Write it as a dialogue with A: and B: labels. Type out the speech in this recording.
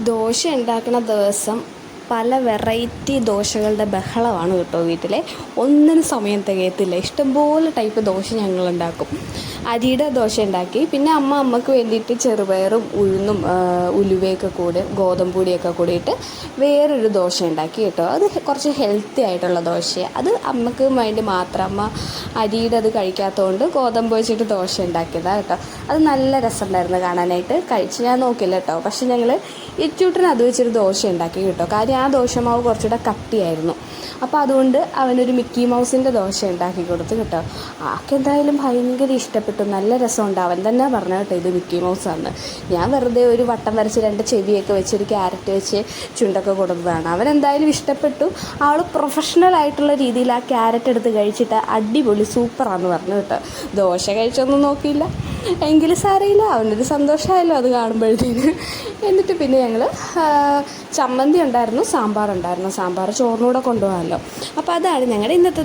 A: ദോശ ഉണ്ടാക്കുന്ന ദിവസം പല വെറൈറ്റി ദോശകളുടെ ബഹളമാണ് കേട്ടോ വീട്ടിലെ. ഒന്നിനും സമയം തികയത്തില്ല. ഇഷ്ടംപോലെ ടൈപ്പ് ദോശ ഞങ്ങൾ ഉണ്ടാക്കും അരിയുടെ ദോശ ഉണ്ടാക്കി. പിന്നെ അമ്മ അമ്മയ്ക്ക് വേണ്ടിയിട്ട് ചെറുപയറും ഉഴുന്നും ഉലുവയൊക്കെ കൂടി ഗോതമ്പ് പൊടിയൊക്കെ കൂടിയിട്ട് വേറൊരു ദോശ ഉണ്ടാക്കി കേട്ടോ. അത് കുറച്ച് ഹെൽത്തി ആയിട്ടുള്ള ദോശയാണ് അത് അമ്മയ്ക്ക് വേണ്ടി മാത്രം അമ്മ അരിയുടെ അത് കഴിക്കാത്തതുകൊണ്ട് ഗോതമ്പ് വെച്ചിട്ട് ദോശ ഉണ്ടാക്കിയതാണ് കേട്ടോ. അത് നല്ല രസമുണ്ടായിരുന്നു കാണാനായിട്ട്. കഴിച്ച് ഞാൻ നോക്കില്ല കേട്ടോ. പക്ഷെ ഞങ്ങൾ ഇച്ചൂട്ടിന് അത് വെച്ചൊരു ദോശ ഉണ്ടാക്കി കേട്ടോ. കാര്യം ആ ദോശമാവ് കുറച്ചുകൂടെ കട്ടിയായിരുന്നു. അപ്പോൾ അതുകൊണ്ട് അവനൊരു മിക്കി മൗസിന്റെ ദോശ ഉണ്ടാക്കി കൊടുത്തു കേട്ടോ. ആൾക്ക് എന്തായാലും ഭയങ്കര ഇഷ്ടപ്പെട്ടു. നല്ല രസമുണ്ട്. അവൻ തന്നെ പറഞ്ഞു കേട്ടോ ഇത് മിക്കി മൗസാണ് ഞാൻ വെറുതെ ഒരു വട്ടം വരച്ച് രണ്ട് ചെവിയൊക്കെ വെച്ച് ഒരു ക്യാരറ്റ് വെച്ച് ചുണ്ടൊക്കെ കൊടുത്തതാണ്. അവൻ എന്തായാലും ഇഷ്ടപ്പെട്ടു. ആൾ പ്രൊഫഷണൽ ആയിട്ടുള്ള രീതിയിൽ ആ ക്യാരറ്റ് എടുത്ത് കഴിച്ചിട്ട് അടിപൊളി സൂപ്പറാന്ന് പറഞ്ഞു കേട്ടോ. ദോശ കഴിച്ചൊന്നും നോക്കിയില്ല. എങ്കിലും സാരയില്ല അവനൊരു സന്തോഷമായല്ലോ അത് കാണുമ്പോഴത്തേന്. എന്നിട്ട് പിന്നെ ഞങ്ങൾ ചമ്മന്തി ഉണ്ടായിരുന്നു സാമ്പാർ ഉണ്ടായിരുന്നു. സാമ്പാർ ചോറിനൂടെ കൊണ്ടുപോകാമല്ലോ. അപ്പോൾ അതാണ് ഞങ്ങളുടെ ഇന്നത്തെ